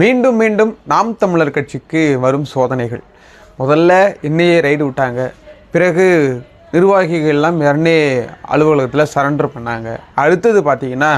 மீண்டும் மீண்டும் நாம் தமிழர் கட்சிக்கு வரும் சோதனைகள். முதல்ல என்னையே ரைடு விட்டாங்க. பிறகு நிர்வாகிகள்லாம் இரண்டே அலுவலகத்தில் சரண்டர் பண்ணாங்க. அடுத்தது பார்த்தீங்கன்னா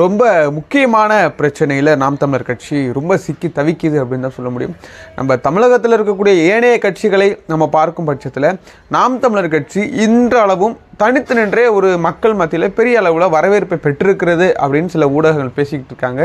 ரொம்ப முக்கியமான பிரச்சனையில் நாம் தமிழர் கட்சி ரொம்ப சிக்கி தவிக்குது அப்படின்னு தான் சொல்ல முடியும். நம்ம தமிழகத்தில் இருக்கக்கூடிய ஏனைய கட்சிகளை நம்ம பார்க்கும் பட்சத்தில் நாம் தமிழர் கட்சி இன்றளவும் தனித்து நின்றே ஒரு மக்கள் மத்தியில் பெரிய அளவில் வரவேற்பை பெற்றிருக்கிறது அப்படின்னு சில ஊடகங்கள் பேசிக்கிட்டு இருக்காங்க.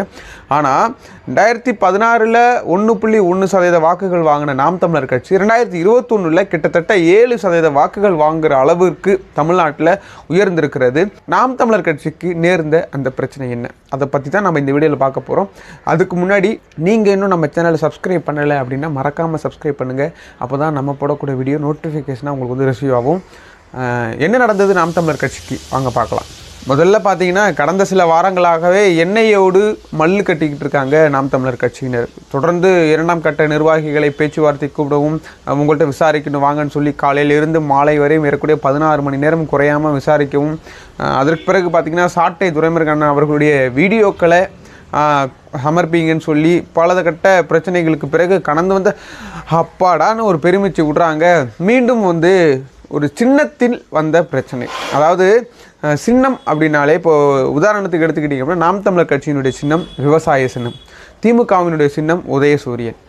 ஆனால் ரெண்டாயிரத்தி பதினாறில் ஒன்று புள்ளி ஒன்று சதவீத வாக்குகள் வாங்கின நாம் தமிழர் கட்சி ரெண்டாயிரத்தி இருபத்தொன்னில் கிட்டத்தட்ட ஏழு சதவீத வாக்குகள் வாங்குகிற அளவிற்கு தமிழ்நாட்டில் உயர்ந்திருக்கிறது. நாம் தமிழர் கட்சிக்கு நேர்ந்த அந்த பிரச்சனை என்ன? அதை பற்றி தான் நம்ம இந்த வீடியோவில் பார்க்க போகிறோம் அதுக்கு முன்னாடி நீங்கள் இன்னும் நம்ம சேனலை சப்ஸ்கிரைப் பண்ணலை அப்படின்னா மறக்காமல் சப்ஸ்கிரைப் பண்ணுங்கள் அப்போ தான் நம்ம போடக்கூடிய வீடியோ நோட்டிஃபிகேஷனாக உங்களுக்கு வந்து ரிசீவ் ஆகும். என்ன நடந்தது நாம் தமிழர் கட்சிக்கு? வாங்க பார்க்கலாம். முதல்ல பார்த்தீங்கன்னா கடந்த சில வாரங்களாகவே எண்ணெயோடு மல்லு கட்டிக்கிட்டு இருக்காங்க நாம் தமிழர் கட்சியினர். தொடர்ந்து இரண்டாம் கட்ட நிர்வாகிகளை பேச்சுவார்த்தை கூப்பிடவும் உங்கள்கிட்ட விசாரிக்கணும் வாங்கன்னு சொல்லி காலையிலிருந்து மாலை வரை மேற்கூடிய பதினாறு மணி நேரம் குறையாமல் விசாரிக்கவும் அதற்கு பிறகு பார்த்திங்கன்னா சாட்டை துரைமுருகன் அவர்களுடைய வீடியோக்களை சமர்ப்பிங்கன்னு சொல்லி பலதகட்ட பிரச்சனைகளுக்கு பிறகு கடந்து வந்த அப்பாடான்னு ஒரு பெருமிச்சு விட்றாங்க. மீண்டும் வந்து ஒரு சின்னத்தில் வந்த பிரச்சனை. அதாவது சின்னம் அப்படின்னாலே இப்போது உதாரணத்துக்கு எடுத்துக்கிட்டிங்க அப்படின்னா நாம் தமிழர் கட்சியினுடைய சின்னம் விவசாய சின்னம். திமுகவினுடைய சின்னம் உதயசூரியன்.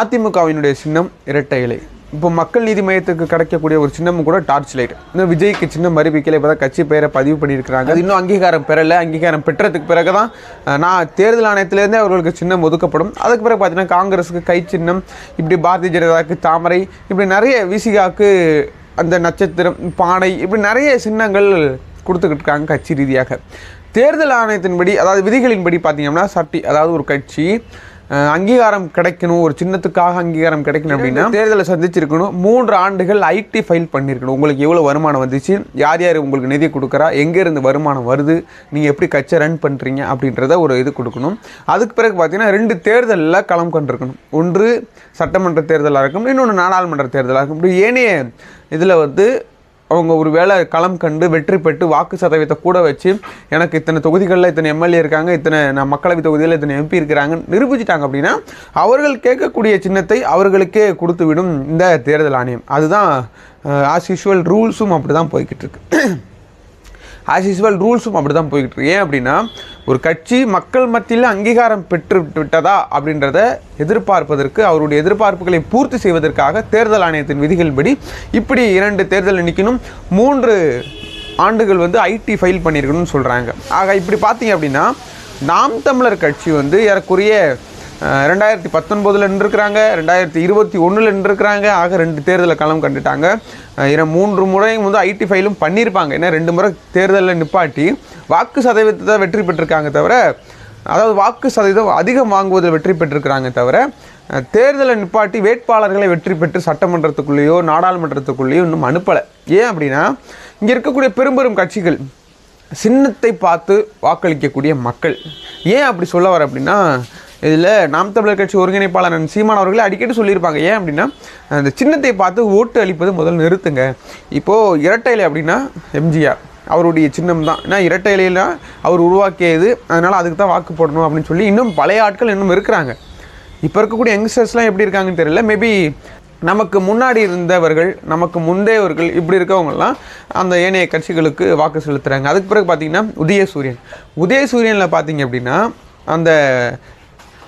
அதிமுகவினுடைய சின்னம் இரட்டை இலை. இப்போ மக்கள் நீதி மையத்துக்கு கிடைக்கக்கூடிய ஒரு சின்னமும் கூட டார்ச் லைட். இன்னும் விஜய்க்கு சின்னம் அறிவிக்கல இப்போ தான் கட்சி பெயரை பதிவு பண்ணியிருக்கிறாங்க. அது இன்னும் அங்கீகாரம் பெறலை அங்கீகாரம் பெற்றதுக்கு பிறகு தான் நான் தேர்தல் ஆணையத்திலேருந்தே அவர்களுக்கு சின்னம் ஒதுக்கப்படும். அதுக்கு பிறகு பார்த்தீங்கன்னா காங்கிரஸுக்கு கை சின்னம் இப்படி பாரதிய ஜனதாவுக்கு தாமரை இப்படி நிறைய விசிகாக்கு அந்த நட்சத்திரம் பானை இப்படி நிறைய சின்னங்கள் கொடுத்துக்கிட்டு இருக்காங்க கட்சி ரீதியாக. தேர்தல் ஆணையத்தின்படி அதாவது விதிகளின்படி பார்த்தீங்கன்னா சட்டி அதாவது ஒரு கட்சி அங்கீகாரம் கிடைக்கணும் ஒரு சின்னத்துக்காக அங்கீகாரம் கிடைக்கணும் அப்படின்னா தேர்தலை சந்திச்சிருக்கணும். மூன்று ஆண்டுகள் ஐடி ஃபைல் பண்ணியிருக்கணும் உங்களுக்கு எவ்வளோ வருமானம் வந்துச்சு? யார் யார் உங்களுக்கு நிதி கொடுக்குறா? எங்கேருந்து வருமானம் வருது? நீங்கள் எப்படி கட்சியை ரன் பண்ணுறீங்க அப்படின்றத ஒரு இது கொடுக்கணும். அதுக்கு பிறகு பார்த்தீங்கன்னா ரெண்டு தேர்தலில் களம் கண்டிருக்கணும். ஒன்று சட்டமன்ற தேர்தலாக இருக்கும் இன்னொன்று நாடாளுமன்ற தேர்தலாக இருக்கும் ஏனைய இதில் வந்து அவங்க ஒரு வேளை களம் கண்டு வெற்றி பெற்று வாக்கு சதவீதத்தை கூட வச்சு எனக்கு இத்தனை தொகுதிகளில் இத்தனை எம்எல்ஏ இருக்காங்க இத்தனை நான் மக்களவை தொகுதியில் இத்தனை எம்பி இருக்கிறாங்க நிரூபிச்சிட்டாங்க அப்படின்னா அவர்கள் கேட்கக்கூடிய சின்னத்தை அவர்களுக்கே கொடுத்து விடும் இந்த தேர்தல் ஆணையம். அதுதான் ஆஸ் யூஷுவல் ரூல்ஸும் அப்படி தான் போய்கிட்டு இருக்கு. ஆஸ் யூஸ்வல் ரூல்ஸும் அப்படி தான் போய்கிட்டு இருக்கு. ஏன் அப்படின்னா ஒரு கட்சி மக்கள் மத்தியில் அங்கீகாரம் பெற்று விட்டதா அப்படின்றத எதிர்பார்ப்பதற்கு அவருடைய எதிர்பார்ப்புகளை பூர்த்தி செய்வதற்காக தேர்தல் ஆணையத்தின் விதிகளின்படி இப்படி இரண்டு தேர்தல் நிற்கணும் மூன்று ஆண்டுகள் வந்து ஐடி ஃபைல் பண்ணியிருக்கணும்னு சொல்கிறாங்க ஆக இப்படி பார்த்தீங்க அப்படின்னா நாம் தமிழர் கட்சி வந்து ஏறக்குறைய ரெண்டாயிரத்தி பத்தொன்பதில் நின்றுருக்கிறாங்க. ரெண்டாயிரத்தி இருபத்தி ஒன்றில் நின்றுருக்கிறாங்க. ஆக ரெண்டு தேர்தலை களம் கண்டுட்டாங்க. ஏன்னா மூன்று முறையும் வந்து ஐடி ஃபைலும் பண்ணியிருப்பாங்க. ஏன்னா ரெண்டு முறை தேர்தலில் நிப்பாட்டி வாக்கு சதவீதத்தை வெற்றி பெற்றிருக்காங்க தவிர அதாவது வாக்கு சதவீதம் அதிகம் வாங்குவதில் வெற்றி பெற்றிருக்கிறாங்க தவிர தேர்தலை நிப்பாட்டி வேட்பாளர்களை வெற்றி பெற்று சட்டமன்றத்துக்குள்ளேயோ நாடாளுமன்றத்துக்குள்ளேயோ இன்னும் அனுப்பலை. ஏன் அப்படின்னா இங்கே இருக்கக்கூடிய பெரும்பெரும் கட்சிகள் சின்னத்தை பார்த்து வாக்களிக்கக்கூடிய மக்கள். ஏன் அப்படி சொல்ல வர அப்படின்னா இதில் நாம் தமிழர் கட்சி ஒருங்கிணைப்பாளர் சீமான் அவர்களே அடிக்கடி சொல்லியிருப்பாங்க. ஏன் அப்படின்னா அந்த சின்னத்தை பார்த்து ஓட்டு அளிப்பது முதல் நிறுத்துங்க. இப்போது இரட்டை இலை அப்படின்னா எம்ஜிஆர். அவருடைய சின்னம் தான். ஏன்னா இரட்டை இலையில அவர் உருவாக்கியது. அதனால் அதுக்கு தான் வாக்கு போடணும் அப்படின்னு சொல்லி இன்னும் பழைய ஆட்கள் இன்னும் இருக்கிறாங்க. இப்போ இருக்கக்கூடிய யங்ஸ்டர்ஸ்லாம் எப்படி இருக்காங்கன்னு தெரியல. மேபி நமக்கு முன்னாடி இருந்தவர்கள் நமக்கு முந்தையவர்கள் இப்படி இருக்கவங்கெல்லாம் அந்த ஏனைய கட்சிகளுக்கு வாக்கு செலுத்துகிறாங்க அதுக்கு பிறகு பார்த்தீங்கன்னா உதயசூரியன். உதயசூரியனில் பார்த்தீங்க அப்படின்னா அந்த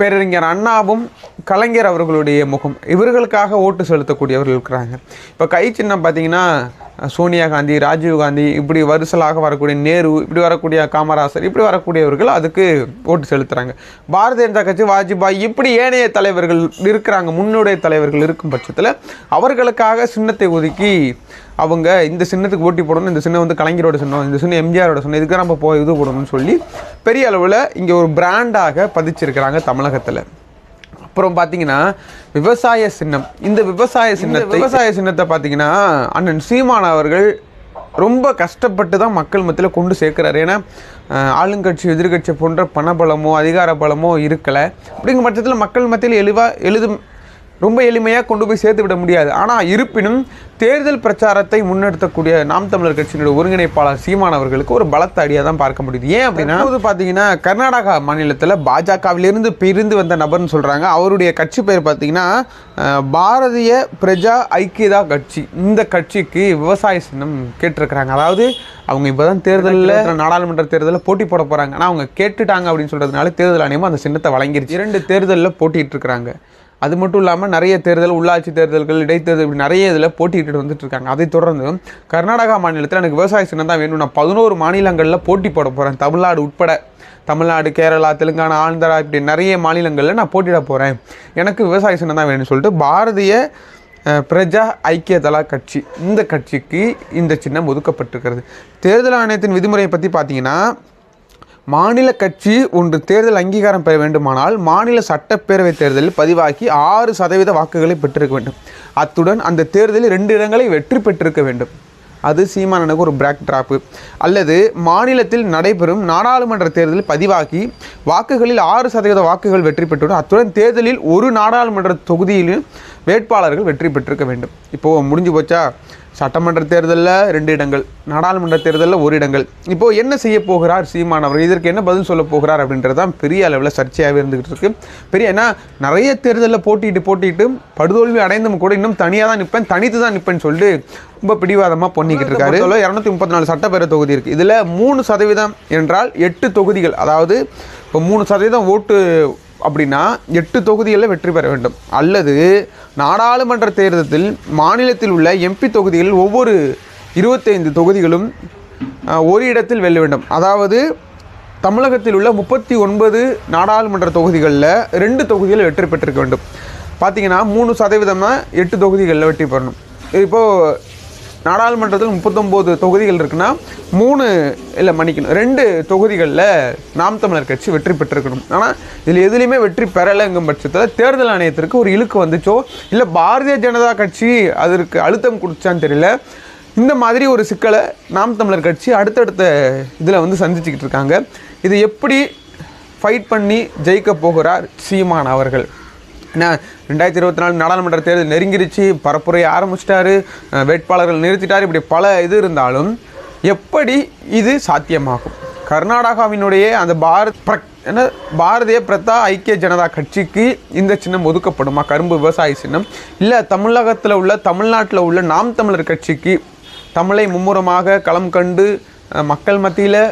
பேரறிஞர் அண்ணாவும் கலைஞர் அவர்களுடைய முகம். இவர்களுக்காக ஓட்டு செலுத்தக்கூடியவர்கள் இருக்கிறாங்க. இப்போ கை சின்னம் பார்த்தீங்கன்னா சோனியா காந்தி ராஜீவ் காந்தி இப்படி வரிசலாக வரக்கூடிய நேரு இப்படி வரக்கூடிய காமராசர் இப்படி வரக்கூடியவர்கள் அதுக்கு ஓட்டு செலுத்துகிறாங்க பாரதிய ஜனதா கட்சி வாஜ்பாய் இப்படி ஏனைய தலைவர்கள் இருக்கிறாங்க. முன்னுடைய தலைவர்கள் இருக்கும் பட்சத்தில் அவர்களுக்காக சின்னத்தை ஒதுக்கி அவங்க இந்த சின்னத்துக்கு ஓட்டி போடணும் இந்த சின்னம் வந்து கலைஞரோட சின்னம் இந்த சின்னம் எம்ஜிஆரோட சின்னம் இதுக்கு நம்ம போய் இது போடணும்னு சொல்லி பெரிய அளவில் இங்கே ஒரு பிராண்டாக பதிச்சிருக்கிறாங்க தமிழகத்தில் அப்புறம் பார்த்தீங்கன்னா விவசாய சின்னம். இந்த விவசாய சின்னத்தை விவசாய சின்னத்தை பார்த்தீங்கன்னா அண்ணன் சீமான் அவர்கள் ரொம்ப கஷ்டப்பட்டு தான் மக்கள் மத்தியில் கொண்டு சேர்க்குறாரு. ஏன்னா ஆளுங்கட்சி எதிர்கட்சி போன்ற பணபலமோ அதிகார பலமோ இருக்கலை. அப்படிங்கிற பட்சத்தில் மக்கள் மத்தியில் எளிவாக எளிதும் ரொம்ப எளிமையாக கொண்டு போய் சேர்த்து விட முடியாது. ஆனால் இருப்பினும் தேர்தல் பிரச்சாரத்தை முன்னெடுத்தக்கூடிய நாம் தமிழர் கட்சியினுடைய ஒருங்கிணைப்பாளர் சீமான் அவர்களுக்கு ஒரு பலத்த அடியாக தான் பார்க்க முடியுது. ஏன் அப்படின்னா இப்போது பார்த்தீங்கன்னா கர்நாடகா மாநிலத்தில் பாஜகவிலிருந்து பிரிந்து வந்த நபர்னு சொல்கிறாங்க அவருடைய கட்சி பேர் பார்த்தீங்கன்னா பாரதிய பிரஜா ஐக்கியதா கட்சி. இந்த கட்சிக்கு விவசாய சின்னம் கேட்டிருக்கிறாங்க. அதாவது அவங்க இப்போ தான் தேர்தலில் நாடாளுமன்ற தேர்தலில் போட்டி போட போகிறாங்க ஆனால் அவங்க கேட்டுட்டாங்க அப்படின்னு சொல்கிறதுனால தேர்தல் ஆணையம் அந்த சின்னத்தை வழங்கிருச்சு. இரண்டு தேர்தலில் போட்டிட்டு இருக்கிறாங்க. அது மட்டும் இல்லாமல் நிறைய தேர்தல் உள்ளாட்சி தேர்தல்கள் இடைத்தேர்தல் இப்படி நிறைய இதில் போட்டியிட்டு வந்துட்டு இருக்காங்க. அதை தொடர்ந்து கர்நாடகா மாநிலத்தில் எனக்கு விவசாய சின்னம் தான் வேணும் நான் பதினோரு மாநிலங்களில் போட்டி போட போகிறேன் தமிழ்நாடு உட்பட தமிழ்நாடு கேரளா தெலுங்கானா ஆந்திரா இப்படி நிறைய மாநிலங்களில் நான் போட்டியிட போகிறேன் எனக்கு விவசாய சின்னம் தான் வேணும்னு சொல்லிட்டு பாரதிய பிரஜா ஐக்கிய தலா கட்சி இந்த கட்சிக்கு இந்த சின்னம் ஒதுக்கப்பட்டிருக்கிறது. தேர்தல் ஆணையத்தின் விதிமுறையை பற்றி பார்த்தீங்கன்னா மாநில கட்சி ஒன்று தேர்தல் அங்கீகாரம் பெற வேண்டுமானால் மாநில சட்டப்பேரவை தேர்தலில் பதிவாகி ஆறு சதவீத வாக்குகளை பெற்றிருக்க வேண்டும். அத்துடன் அந்த தேர்தலில் ரெண்டு இடங்களை வெற்றி பெற்றிருக்க வேண்டும். அது சீமானனுக்கு ஒரு பிராக் ட்ராப்பு அல்லது மாநிலத்தில் நடைபெறும் நாடாளுமன்ற தேர்தலில் பதிவாகி வாக்குகளில் ஆறு சதவீத வாக்குகள் வெற்றி பெற்றுடன் அத்துடன் தேர்தலில் ஒரு நாடாளுமன்ற தொகுதியிலும் வேட்பாளர்கள் வெற்றி பெற்றிருக்க வேண்டும். இப்போது முடிஞ்சு போச்சா? சட்டமன்ற தேர்தலில் ரெண்டு இடங்கள் நாடாளுமன்ற தேர்தலில் ஒரு இடங்கள். இப்போது என்ன செய்ய போகிறார் சீமான் அவர் இதற்கு என்ன பதில் சொல்ல போகிறார் அப்படின்றது தான் பெரிய அளவில் சர்ச்சையாகவே இருந்துகிட்டு இருக்கு. பெரிய ஏன்னா நிறைய தேர்தலில் போட்டிட்டு போட்டிட்டு படுதோல்வி அடைந்தும் கூட இன்னும் தனியாக தான் நிற்பேன் தனித்து தான் நிற்பேன்னு சொல்லிட்டு ரொம்ப பிடிவாதமாக பண்ணிக்கிட்டு இருக்காரு. இரநூத்தி முப்பத்தி நாலு சட்டப்பேரவை தொகுதி இருக்குது இதில் மூணு சதவீதம் என்றால் எட்டு தொகுதிகள். அதாவது இப்போ மூணு சதவீதம் ஓட்டு அப்படின்னா எட்டு தொகுதிகளில் வெற்றி பெற வேண்டும். அல்லது நாடாளுமன்ற தேர்தலில் மாநிலத்தில் உள்ள எம்பி தொகுதிகளில் ஒவ்வொரு இருபத்தைந்து தொகுதிகளும் ஒரு இடத்தில் வெல்ல வேண்டும். அதாவது தமிழகத்தில் உள்ள முப்பத்தி ஒன்பது நாடாளுமன்ற தொகுதிகளில் ரெண்டு தொகுதிகளில் வெற்றி பெற்றிருக்க வேண்டும். பார்த்தீங்கன்னா மூணு சதவீதம்னா எட்டு தொகுதிகளில் வெற்றி பெறணும். இப்போது நாடாளுமன்றத்தில் முப்பத்தொம்போது தொகுதிகள் இருக்குன்னா மூணு இல்லை மன்னிக்கணும் ரெண்டு தொகுதிகளில் நாம் தமிழர் கட்சி வெற்றி பெற்றிருக்கணும். ஆனால் இதில் எதுலேயுமே வெற்றி பெறலைங்கும் பட்சத்தில் தேர்தல் ஆணையத்திற்கு ஒரு இழுக்கு வந்துச்சோ இல்லை பாரதிய ஜனதா கட்சி அதற்கு அழுத்தம் கொடுத்தான்னு தெரியல இந்த மாதிரி ஒரு சிக்கலை நாம் தமிழர் கட்சி அடுத்தடுத்த இதில் வந்து சந்திச்சுக்கிட்டு இருக்காங்க. இது எப்படி ஃபைட் பண்ணி ஜெயிக்க போகிறார் சீமான் அவர்கள்? ஏன்னா ரெண்டாயிரத்தி இருபத்தி நாலு நாடாளுமன்ற தேர்தல் நெருங்கிருச்சு பரப்புரையை ஆரம்பிச்சிட்டாரு வேட்பாளர்கள் நிறுத்திட்டார் இப்படி பல இது இருந்தாலும் எப்படி இது சாத்தியமாகும்? கர்நாடகாவினுடைய அந்த பாரத் பிரக் என்ன பாரதிய பிரதா ஐக்கிய ஜனதா கட்சிக்கு இந்த சின்னம் ஒதுக்கப்படுமா? கரும்பு விவசாய சின்னம். இல்லை தமிழகத்தில் உள்ள தமிழ்நாட்டில் உள்ள நாம் தமிழர் கட்சிக்கு தமிழை மும்முரமாக களம் கண்டு மக்கள் மத்தியில்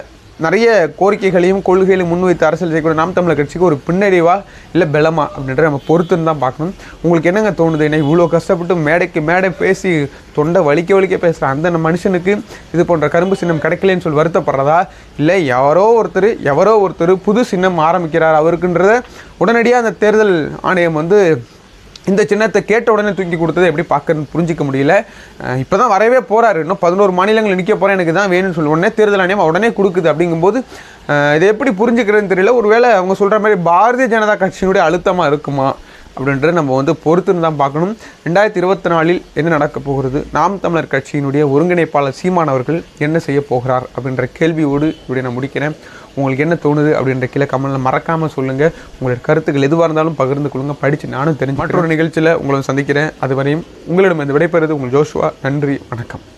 நிறைய கோரிக்கைகளையும் கொள்கைகளையும் முன்வைத்து அரசியல் செய்யக்கூடிய நாம் தமிழர் கட்சிக்கு ஒரு பின்னடைவாக இல்லை பலமா அப்படின்ற நம்ம பொறுத்துன்னு தான் பார்க்கணும். உங்களுக்கு என்னங்க தோணுது? என்ன இவ்வளோ கஷ்டப்பட்டு மேடைக்கு மேடை பேசி தொண்டை வலிக்க வலிக்க பேசுகிற அந்த மனுஷனுக்கு இது போன்ற கரும்பு சின்னம் கிடைக்கலன்னு சொல்லி வருத்தப்படுறதா? இல்லை யாரோ ஒருத்தர் எவரோ ஒருத்தர் புது சின்னம் ஆரம்பிக்கிறார் அவருக்குன்றத உடனடியாக அந்த தேர்தல் ஆணையம் வந்து இந்த சின்னத்தை கேட்ட உடனே தூக்கி கொடுத்தது எப்படி பார்க்கறது புரிஞ்சிக்க முடியல. இப்போ தான் வரவே போகிறாரு இன்னும் பதினோரு மாநிலங்கள் நிற்க போகிறேன் எனக்கு தான் வேணும்னு சொல்லி. உடனே தேர்தல் ஆணையம் உடனே கொடுக்குது அப்படிங்கும்போது இதை எப்படி புரிஞ்சுக்கிறதுன்னு தெரியல. ஒருவேளை அவங்க சொல்கிற மாதிரி பாரதிய ஜனதா கட்சியினுடைய அழுத்தமாக இருக்குமா? அப்படின்றத நம்ம வந்து பொறுத்துன்னு தான் பார்க்கணும். ரெண்டாயிரத்தி இருபத்தி நாலில் என்ன நடக்கப் போகிறது? நாம் தமிழர் கட்சியினுடைய ஒருங்கிணைப்பாளர் சீமான் அவர்கள் என்ன செய்ய போகிறார் அப்படின்ற கேள்வியோடு இப்படி நான் முடிக்கிறேன். உங்களுக்கு என்ன தோணுது அப்படின்ற கீழே கமலில் மறக்காமல் சொல்லுங்கள் உங்களுடைய கருத்துக்கள் எதுவாக இருந்தாலும் பகிர்ந்து கொள்ளுங்க. படித்து நானும் தெரிஞ்சு மற்றொரு நிகழ்ச்சியில் உங்களை சந்திக்கிறேன். அதுவரையும் உங்களிடம் இந்த விடைபெறுவது உங்கள் ஜோஷுவா. நன்றி வணக்கம்.